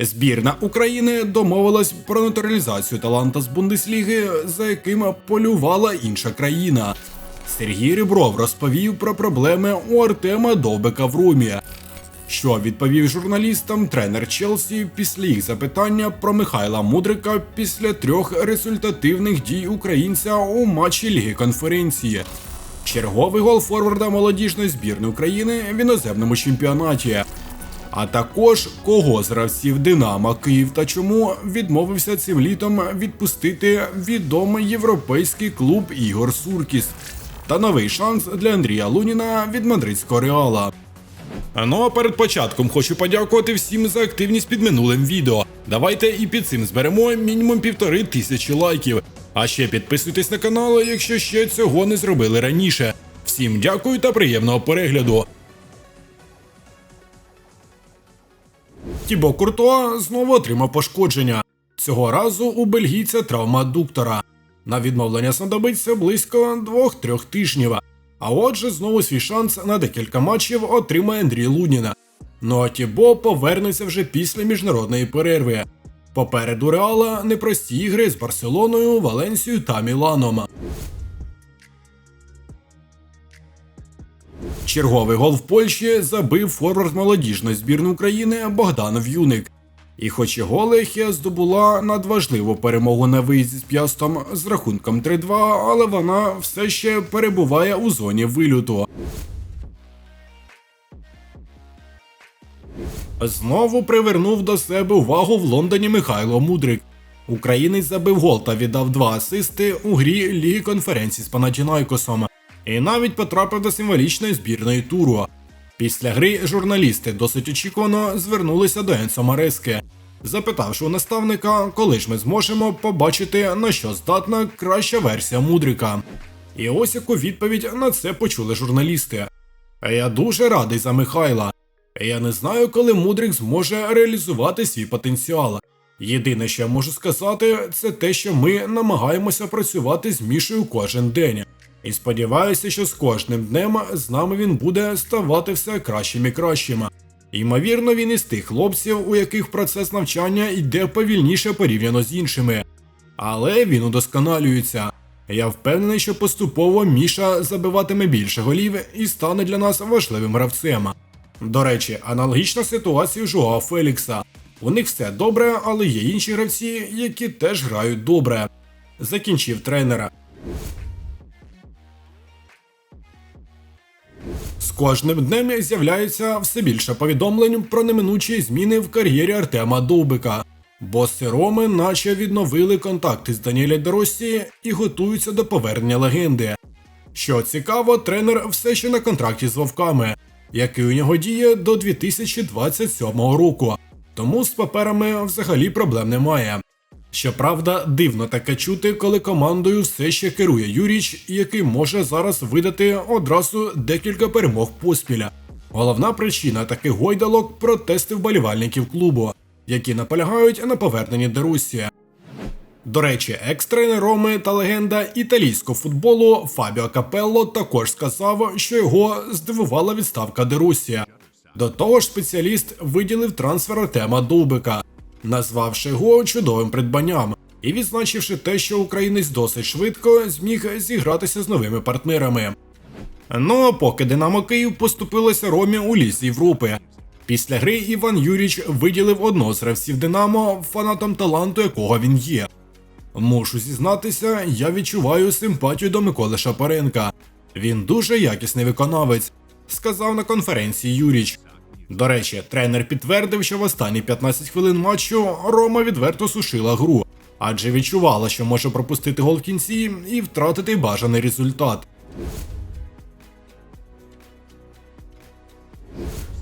Збірна України домовилась про натуралізацію таланта з Бундесліги, за яким полювала інша країна. Сергій Ребров розповів про проблеми у Артема Довбика в Румі. Що відповів журналістам тренер Челсі після їх запитання про Михайла Мудрика після трьох результативних дій українця у матчі Ліги конференції. Черговий гол форварда молодіжної збірної України в іноземному чемпіонаті. А також кого з гравців Динамо, Київ та чому відмовився цим літом відпустити відомий європейський клуб Ігор Суркіс. Та новий шанс для Андрія Луніна від мадридського реала. Ну а перед початком хочу подякувати всім за активність під минулим відео. Давайте і під цим зберемо мінімум півтори тисячі лайків. А ще підписуйтесь на канал, якщо ще цього не зробили раніше. Всім дякую та приємного перегляду. Тібо Куртуа знову отримав пошкодження. Цього разу у бельгійця травма адуктора. На відновлення знадобиться близько 2-3 тижнів. А отже, знову свій шанс на декілька матчів отримає Андрій Луніна. Ну а Тібо повернеться вже після міжнародної перерви. Попереду Реала непрості ігри з Барселоною, Валенсією та Міланом. Черговий гол в Польщі забив форвард молодіжної збірної України Богдан В'юник. І хоч і голи Хія здобула надважливу перемогу на виїзді з п'ястом з рахунком 3-2, але вона все ще перебуває у зоні вильоту. Знову привернув до себе увагу в Лондоні Михайло Мудрик. Українець забив гол та віддав два асисти у грі Ліги конференції з Панатінайкосом і навіть потрапив до символічної збірної туру. Після гри журналісти досить очікувано звернулися до Енсо Марески, запитавши у наставника, коли ж ми зможемо побачити на що здатна краща версія Мудрика. І ось яку відповідь на це почули журналісти. Я дуже радий за Михайла. Я не знаю, коли Мудрик зможе реалізувати свій потенціал. Єдине, що я можу сказати, це те, що ми намагаємося працювати з Мішею кожен день. І сподіваюся, що з кожним днем з нами він буде ставати все кращим і кращим. Ймовірно, він із тих хлопців, у яких процес навчання йде повільніше порівняно з іншими. Але він удосконалюється. Я впевнений, що поступово Міша забиватиме більше голів і стане для нас важливим гравцем. До речі, аналогічна ситуація Жоа Фелікса. У них все добре, але є інші гравці, які теж грають добре. Закінчив тренера. Кожним днем з'являється все більше повідомлень про неминучі зміни в кар'єрі Артема Довбика. Боси Роми наче відновили контакти з Даніеля Доросі і готуються до повернення легенди. Що цікаво, тренер все ще на контракті з вовками, який у нього діє до 2027 року. Тому з паперами взагалі проблем немає. Щоправда, дивно таке чути, коли командою все ще керує Юріч, який може зараз видати одразу декілька перемог поспіля. Головна причина таких гойдалок протести вболівальників клубу, які наполягають на поверненні Дерусі. До речі, екс-тренер Роми та легенда італійського футболу Фабіо Капелло також сказав, що його здивувала відставка Дерусі. До того ж, спеціаліст виділив трансфер Артема Довбика, назвавши його чудовим придбанням і відзначивши те, що українець досить швидко зміг зігратися з новими партнерами. Ну а поки Динамо Київ поступилося Ромі у лісі Європи. Після гри Іван Юріч виділив одного з гравців Динамо, фанатом таланту якого він є. Мушу зізнатися, я відчуваю симпатію до Миколи Шапаренка. Він дуже якісний виконавець, сказав на конференції Юріч. До речі, тренер підтвердив, що в останні 15 хвилин матчу Рома відверто сушила гру, адже відчувала, що може пропустити гол в кінці і втратити бажаний результат.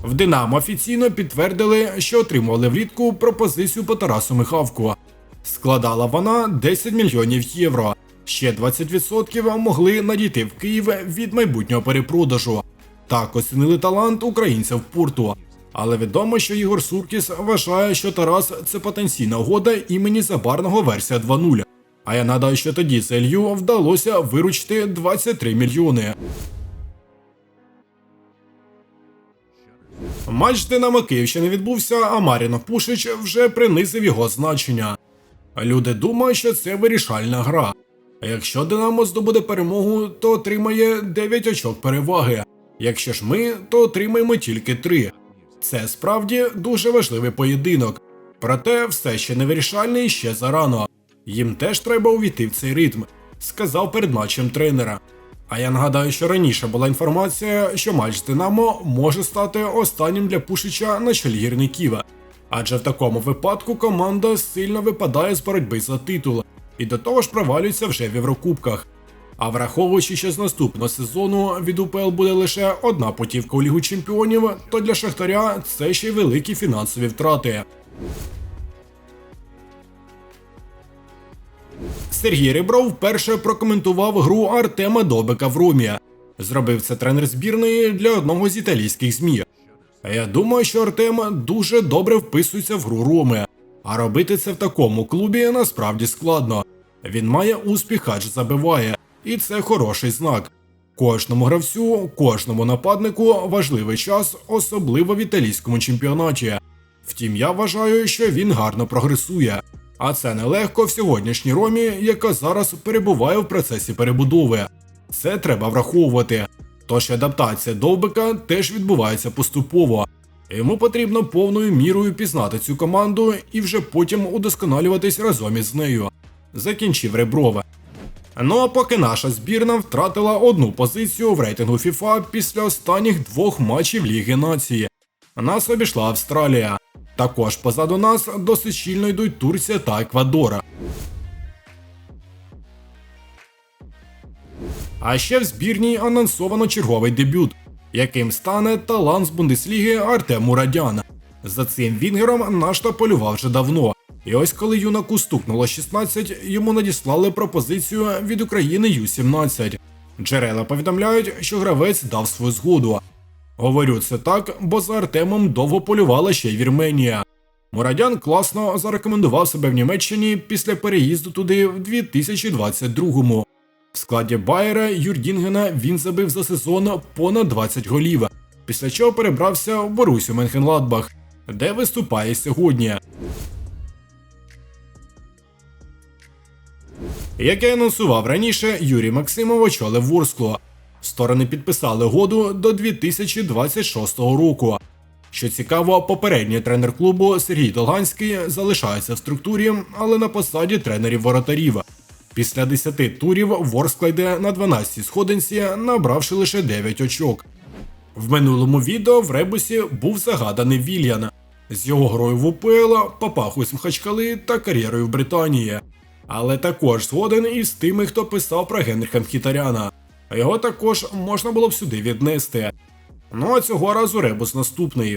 В Динамо офіційно підтвердили, що отримували влітку пропозицію по Тарасу Михавку. Складала вона 10 мільйонів євро. Ще 20% могли надійти в Київ від майбутнього перепродажу. Так оцінили талант українця в порту. Але відомо, що Ігор Суркіс вважає, що Тарас це потенційна угода імені забарного версія 2.0. А я нагадаю, що тоді Зелью вдалося виручити 23 мільйони. Матч Динамо Київ ще не відбувся, а Маріно Пушич вже принизив його значення. Люди думають, що це вирішальна гра. А Якщо Динамо здобуде перемогу, то отримає 9 очок переваги. Якщо ж ми, то отримаємо тільки 3. Це справді дуже важливий поєдинок. Проте все ще не вирішальне і ще зарано. Їм теж треба увійти в цей ритм, сказав перед матчем тренера. А я нагадаю, що раніше була інформація, що матч з Динамо може стати останнім для Пушича на чолі гірників. Адже в такому випадку команда сильно випадає з боротьби за титул і до того ж провалюється вже в Єврокубках. А враховуючи, що з наступного сезону від УПЛ буде лише одна путівка у Лігу Чемпіонів, то для Шахтаря це ще й великі фінансові втрати. Сергій Ребров вперше прокоментував гру Артема Добика в Румі. Зробив це тренер збірної для одного з італійських ЗМІ. Я думаю, що Артем дуже добре вписується в гру Роми. А робити це в такому клубі насправді складно. Він має успіх, адже забиває, і це хороший знак. Кожному гравцю, кожному нападнику важливий час, особливо в італійському чемпіонаті. Втім, я вважаю, що він гарно прогресує. А це нелегко в сьогоднішній ромі, яка зараз перебуває в процесі перебудови. Це треба враховувати. Тож адаптація довбика теж відбувається поступово. Йому потрібно повною мірою пізнати цю команду і вже потім удосконалюватись разом із нею. Закінчив Реброва. Ну а поки наша збірна втратила одну позицію в рейтингу FIFA після останніх двох матчів Ліги Нації. Нас обійшла Австралія. Також позаду нас досить щільно йдуть Турція та Еквадора. А ще в збірній анонсовано черговий дебют, яким стане талант з Бундесліги Артем Мурадян. За цим вінгером наш полював вже давно. І ось коли юнаку стукнуло 16, йому надіслали пропозицію від України Ю-17. Джерела повідомляють, що гравець дав свою згоду. Говорю це так, бо за Артемом довго полювала ще й Вірменія. Мурадян класно зарекомендував себе в Німеччині після переїзду туди в 2022-му. В складі Байера Юрдінгена він забив за сезон понад 20 голів, після чого перебрався в Борусю Менхенладбах, де виступає сьогодні. Як я анонсував раніше, Юрій Максимов очолив Ворскло. Сторони підписали угоду до 2026 року. Що цікаво, попередній тренер клубу Сергій Долганський залишається в структурі, але на посаді тренерів воротарів. Після 10 турів Ворскла йде на 12 сходинці, набравши лише 9 очок. В минулому відео в Ребусі був загаданий Вільян з його грою в УПЛ, папахою з Мхачкали та кар'єрою в Британії. Але також згоден із тими, хто писав про Генріха Мхітаряна. Його також можна було б сюди віднести. Ну а цього разу Ребус наступний.